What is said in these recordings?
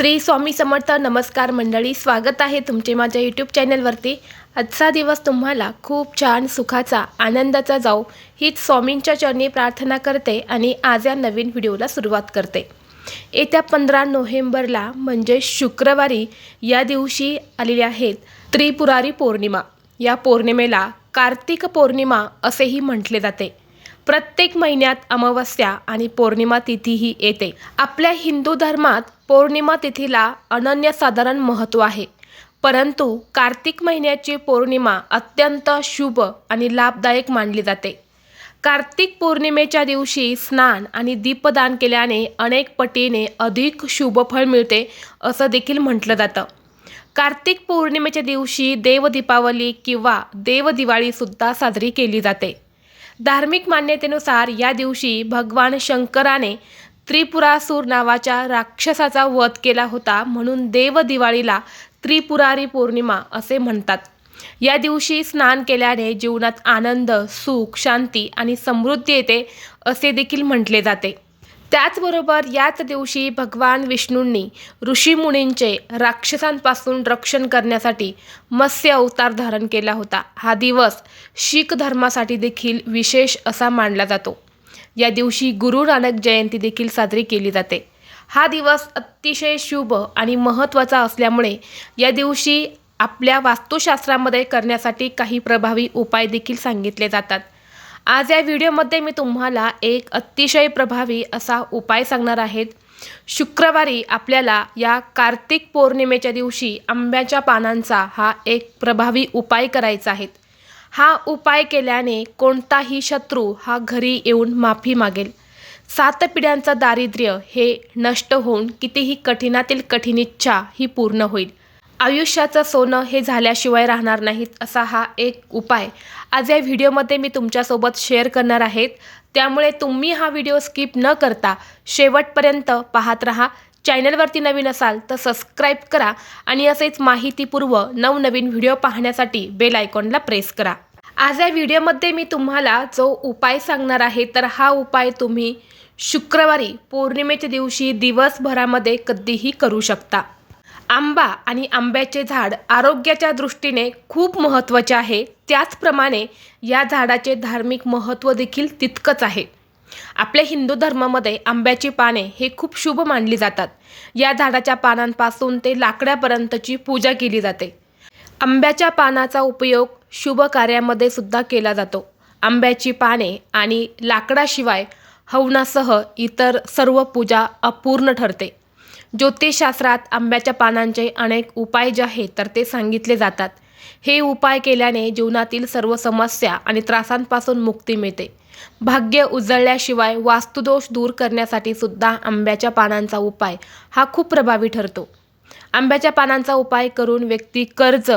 श्री स्वामी समर्थ नमस्कार मंडळी स्वागत आहे तुमचे माझ्या यूट्यूब चॅनलवरती आजचा दिवस तुम्हाला खूप छान सुखाचा आनंदाचा जाऊ हीच स्वामींच्या चरणी प्रार्थना करते आणि आज या नवीन व्हिडिओला सुरुवात करते. येत्या पंधरा नोव्हेंबरला म्हणजे शुक्रवारी या दिवशी आलेली आहेत त्रिपुरारी पौर्णिमा. या पौर्णिमेला कार्तिक पौर्णिमा असेही म्हटले जाते. प्रत्येक महिन्यात अमावस्या आणि पौर्णिमा तिथीही येते. आपल्या हिंदू धर्मात पौर्णिमा तिथीला अनन्यसाधारण महत्त्व आहे. परंतु कार्तिक महिन्याची पौर्णिमा अत्यंत शुभ आणि लाभदायक मानली जाते. कार्तिक पौर्णिमेच्या दिवशी स्नान आणि दीपदान केल्याने अनेक पटीने अधिक शुभफळ मिळते असं देखील म्हटलं जातं. कार्तिक पौर्णिमेच्या दिवशी देवदीपावली किंवा देवदिवाळीसुद्धा साजरी केली जाते. धार्मिक मान्यतेनुसार या दिवशी भगवान शंकराने त्रिपुरासूर नावाच्या राक्षसाचा वध केला होता म्हणून देव दिवाळीला त्रिपुरारी पौर्णिमा असे म्हणतात. या दिवशी स्नान केल्याने जीवनात आनंद सुख शांती आणि समृद्धी येते असे देखील म्हटले जाते. त्याचबरोबर याच दिवशी भगवान विष्णूंनी ऋषीमुनींचे राक्षसांपासून रक्षण करण्यासाठी मत्स्य अवतार धारण केला होता. हा दिवस शीख धर्मासाठी देखील विशेष असा मानला जातो. या दिवशी गुरु नानक जयंती देखील साजरी केली जाते. हा दिवस अतिशय शुभ आणि महत्त्वाचा असल्यामुळे या दिवशी आपल्या वास्तुशास्त्रामध्ये करण्यासाठी काही प्रभावी उपाय देखील सांगितले जातात. आज या व्हिडिओमध्ये मी तुम्हाला एक अतिशय प्रभावी असा उपाय सांगणार आहेत शुक्रवारी आपल्याला या कार्तिक पौर्णिमेच्या दिवशी आंब्याच्या पानांचा हा एक प्रभावी उपाय करायचा आहे. हा उपाय केल्याने कोणताही शत्रू हा घरी येऊन माफी मागेल. सात पिढ्यांचं दारिद्र्य हे नष्ट होऊन कितीही कठीणातील कठीण इच्छा ही पूर्ण होईल. आयुष्याचं सोनं हे झाल्याशिवाय राहणार नाहीत असा हा एक उपाय. आज या व्हिडिओमध्ये मी तुमच्यासोबत शेअर करणार आहेत. त्यामुळे तुम्ही हा व्हिडिओ स्किप न करता शेवटपर्यंत पाहत राहा. चॅनलवरती नवीन असाल तर सबस्क्राईब करा आणि असेच माहितीपूर्व नवनवीन व्हिडिओ पाहण्यासाठी बेल आयकॉनला प्रेस करा. आज या व्हिडिओमध्ये मी तुम्हाला जो उपाय सांगणार आहे तर हा उपाय तुम्ही शुक्रवारी पौर्णिमेच्या दिवशी दिवसभरामध्ये कधीही करू शकता. आंबा आणि आंब्याचे झाड आरोग्याच्या दृष्टीने खूप महत्त्वाचे आहे. त्याचप्रमाणे या झाडाचे धार्मिक महत्त्व देखील तितकंच आहे. आपल्या हिंदू धर्मामध्ये आंब्याची पाने हे खूप शुभ मानली जातात. या झाडाच्या पानांपासून ते लाकड्यापर्यंतची पूजा केली जाते. आंब्याच्या पानाचा उपयोग शुभ कार्यामध्ये सुद्धा केला जातो. आंब्याची पाने आणि लाकडाशिवाय हवनासह इतर सर्व पूजा अपूर्ण ठरते. ज्योतिषशास्त्रात आंब्याच्या पानांचे अनेक उपाय जे आहेत तर ते सांगितले जातात. हे उपाय केल्याने जीवनातील सर्व समस्या आणि त्रासांपासून मुक्ती मिळते. भाग्य उजळल्याशिवाय वास्तुदोष दूर करण्यासाठी सुद्धा आंब्याच्या पानांचा उपाय हा खूप प्रभावी ठरतो. आंब्याच्या पानांचा उपाय करून व्यक्ती कर्ज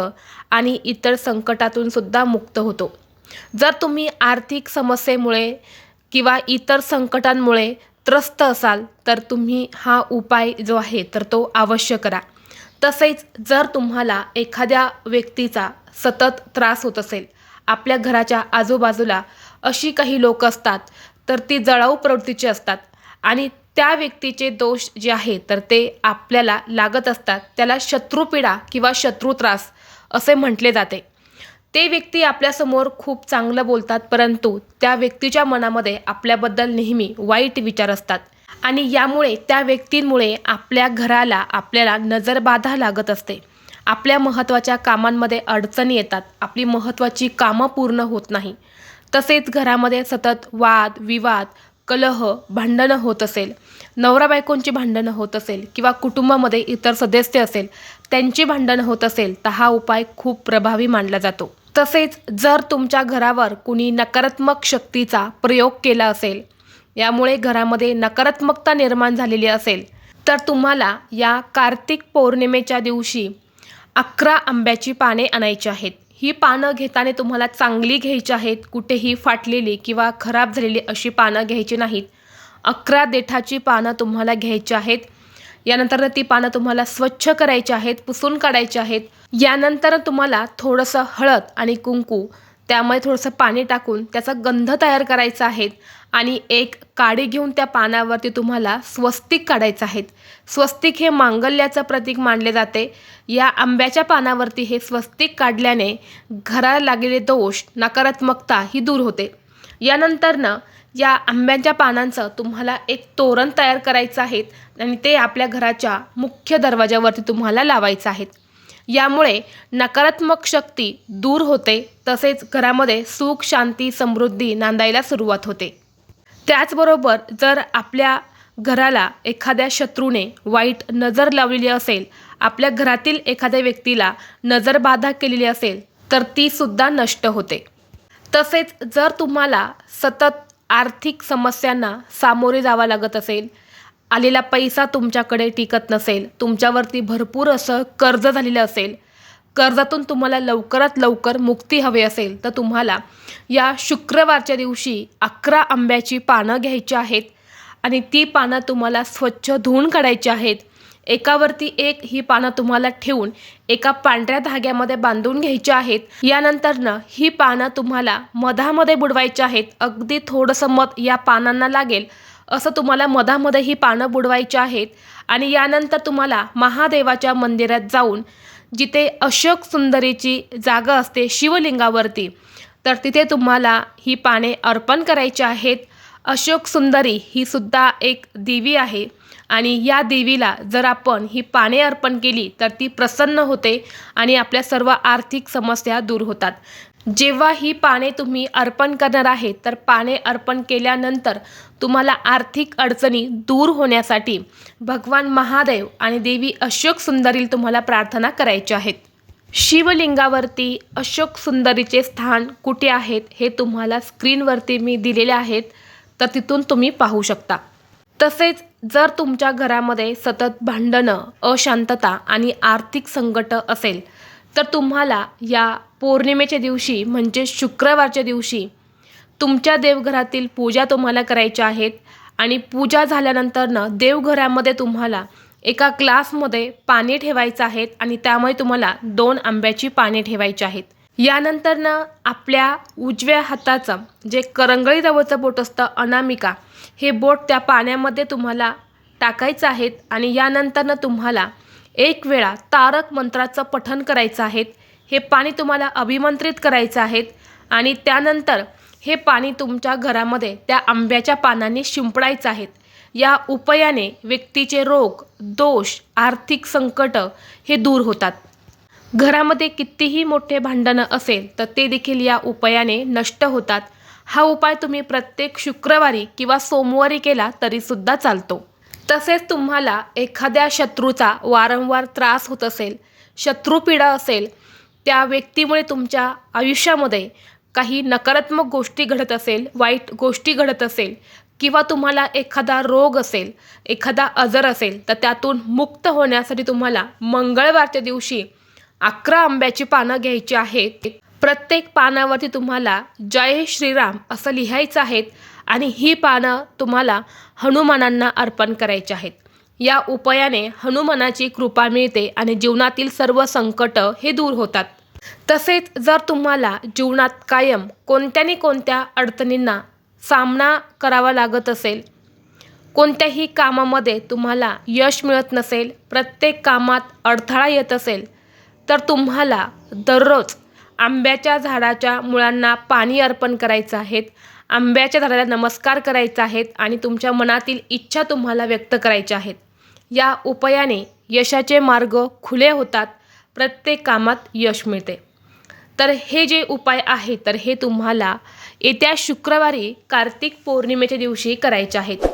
आणि इतर संकटातून सुद्धा मुक्त होतो. जर तुम्ही आर्थिक समस्येमुळे किंवा इतर संकटांमुळे त्रस्त असाल तर तुम्ही हा उपाय जो आहे तर तो अवश्य करा. तसेच जर तुम्हाला एखाद्या व्यक्तीचा सतत त्रास होत असेल आपल्या घराच्या आजूबाजूला अशी काही लोक असतात तर ती जळाऊ प्रवृत्तीची असतात आणि त्या व्यक्तीचे दोष जे आहे तर ते आपल्याला लागत असतात. त्याला शत्रुपीडा किंवा शत्रुत्रास असे म्हटले जाते. ते व्यक्ती आपल्यासमोर खूप चांगलं बोलतात परंतु त्या व्यक्तीच्या मनामध्ये आपल्याबद्दल नेहमी वाईट विचार असतात. आणि यामुळे त्या व्यक्तींमुळे आपल्या घराला आपल्याला नजरबाधा लागत असते. आपल्या महत्त्वाच्या कामांमध्ये अडचणी येतात. आपली महत्त्वाची कामं पूर्ण होत नाही. तसेच घरामध्ये सतत वाद विवाद कलह भांडणं होत असेल नवरा बायकोंची भांडणं होत असेल किंवा कुटुंबामध्ये इतर सदस्य असेल त्यांची भांडणं होत असेल तर हा उपाय खूप प्रभावी मानला जातो. तसेच जर तुमच्या घरावर कुणी नकारात्मक शक्तीचा प्रयोग केला असेल यामुळे घरामध्ये नकारात्मकता निर्माण झालेली असेल तर तुम्हाला या कार्तिक पौर्णिमेच्या दिवशी अकरा आंब्याची पाने आणायची आहेत. ही पानं घेताना तुम्हाला चांगली घ्यायची आहेत कुठेही फाटलेली किंवा खराब झालेली अशी पानं घ्यायची नाहीत. अकरा देठाची पानं तुम्हाला घ्यायची आहेत. यानंतर ती पानं तुम्हाला स्वच्छ करायची आहेत पुसून काढायची आहेत. यानंतर तुम्हाला थोडंसं हळद आणि कुंकू त्यामध्ये थोडंसं पाणी टाकून त्याचा गंध तयार करायचा आहे आणि एक काडी घेऊन त्या पानावरती तुम्हाला स्वस्तिक काढायचं आहेत स्वस्तिक हे मांगल्याचं प्रतीक मानले जाते. या आंब्याच्या पानावरती हे स्वस्तिक काढल्याने घराला लागलेले दोष नकारात्मकता ही दूर होते. यानंतरनं या आंब्याच्या पानांचं तुम्हाला एक तोरण तयार करायचं आहे आणि ते आपल्या घराच्या मुख्य दरवाजावरती तुम्हाला लावायचं आहे. यामुळे नकारात्मक शक्ती दूर होते तसेच घरामध्ये सुख शांती समृद्धी नांदायला सुरुवात होते. त्याचबरोबर जर आपल्या घराला एखाद्या शत्रूने वाईट नजर लावलेली असेल आपल्या घरातील एखाद्या व्यक्तीला नजरबाधा केलेली असेल तर ती सुद्धा नष्ट होते. तसेच जर तुम्हाला सतत आर्थिक समस्यांना सामोरे जावं लागत असेल आलेला पैसा तुमच्याकडे टिकत नसेल तुमच्यावरती भरपूर असं कर्ज झालेलं असेल कर्जातून तुम्हाला लवकरात लवकर मुक्ती हवी असेल तर तुम्हाला या शुक्रवारच्या दिवशी अकरा आंब्याची पानं घ्यायची आहेत आणि ती पानं तुम्हाला स्वच्छ धुवून काढायची आहेत. एकावरती एक ही पानं तुम्हाला ठेवून एका पांढऱ्या धाग्यामध्ये बांधून घ्यायची आहेत. यानंतरनं ही पानं तुम्हाला मधामध्ये बुडवायची आहेत. अगदी थोडंसं मध या पानांना लागेल. असं तुम्हाला मधामध्ये ही पानं बुडवायची आहेत. आणि यानंतर तुम्हाला महादेवाच्या मंदिरात जाऊन जिथे अशोक सुंदरीची जागा असते शिवलिंगावरती तर तिथे तुम्हाला ही पाने अर्पण करायची आहेत. अशोक सुंदरी ही सुद्धा एक देवी आहे. आणि या देवीला जर आपण ही पाने अर्पण केली तर ती प्रसन्न होते आणि आपल्या सर्व आर्थिक समस्या दूर होतात. जेव्हा ही पाने तुम्ही अर्पण करणार आहे तर पाने अर्पण केल्यानंतर तुम्हाला आर्थिक अडचणी दूर होण्यासाठी भगवान महादेव आणि देवी अशोक सुंदरील तुम्हाला प्रार्थना करायची आहेत. शिवलिंगावरती अशोक सुंदरीचे स्थान कुठे आहेत हे तुम्हाला स्क्रीनवरती मी दिलेले आहेत तर तिथून तुम्ही पाहू शकता. तसेच जर तुमच्या घरामध्ये सतत भांडणं अशांतता आणि आर्थिक संकट असेल तर तुम्हाला या पौर्णिमेच्या दिवशी म्हणजे शुक्रवारच्या दिवशी तुमच्या देवघरातील पूजा तुम्हाला करायच्या आहेत आणि पूजा झाल्यानंतरनं देवघरामध्ये तुम्हाला एका ग्लासमध्ये पाणी ठेवायचं आहेत आणि त्यामुळे तुम्हाला दोन आंब्याची पाने ठेवायची आहेत. यानंतरनं आपल्या उजव्या हाताचं जे करंगळी जवळचं बोट असतं अनामिका हे बोट त्या पाण्यामध्ये तुम्हाला टाकायचं आहेत आणि यानंतरनं तुम्हाला एक वेळा तारक मंत्राचं पठण करायचं आहे हे पाणी तुम्हाला अभिमंत्रित करायचं आहे आणि त्यानंतर हे पाणी तुमच्या घरामध्ये त्या आंब्याच्या पानांनी शिंपडायचं आहे या उपायाने व्यक्तीचे रोग दोष आर्थिक संकट हे दूर होतात. घरामध्ये कितीही मोठे भांडणं असेल तर ते देखील या उपायाने नष्ट होतात. हा उपाय तुम्ही प्रत्येक शुक्रवारी किंवा सोमवारी केला तरीसुद्धा चालतो. तसेच तुम्हाला एखाद्या शत्रूचा वारंवार त्रास होत असेल शत्रूपीडा असेल त्या व्यक्तीमुळे तुमच्या आयुष्यामध्ये काही नकारात्मक गोष्टी घडत असेल वाईट गोष्टी घडत असेल किंवा तुम्हाला एखादा रोग असेल एखादा आजार असेल तर त्यातून मुक्त होण्यासाठी तुम्हाला मंगळवारच्या दिवशी अकरा आंब्याची पानं घ्यायची आहेत. प्रत्येक पानावरती तुम्हाला जय श्रीराम असं लिहायचं आहेत आणि ही पानं तुम्हाला हनुमानांना अर्पण करायची आहेत. या उपायाने हनुमानाची कृपा मिळते आणि जीवनातील सर्व संकट हे दूर होतात. तसेच जर तुम्हाला जीवनात कायम कोणत्यानी कोणत्या अडचणींना सामना करावा लागत असेल कोणत्याही कामामध्ये तुम्हाला यश मिळत नसेल प्रत्येक कामात अडथळा येत असेल तर तुम्हाला दररोज आंब्याच्या झाडाच्या मुळांना पाणी अर्पण करायचं आहेत. आंब्याच्या झाडाला नमस्कार करायचा आहेत आणि तुमच्या मनातील इच्छा तुम्हाला व्यक्त करायच्या आहेत. या उपायाने यशाचे मार्ग खुले होतात. प्रत्येक कामात यश मिळते. तर हे जे उपाय आहे तर हे तुम्हाला येत्या शुक्रवारी कार्तिक पौर्णिमेच्या दिवशी करायचे आहेत.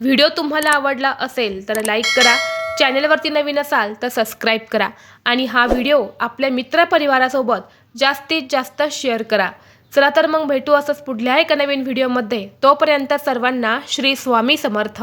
व्हिडिओ तुम्हाला आवडला असेल तर लाईक करा. चॅनलवरती नवीन असाल तर सबस्क्राईब करा. आणि हा व्हिडिओ आपल्या मित्रपरिवारासोबत जास्तीत जास्त शेअर करा. चला तर मग भेटू असंच पुढल्या एका नवीन व्हिडिओमध्ये तोपर्यंत सर्वांना श्री स्वामी समर्थ.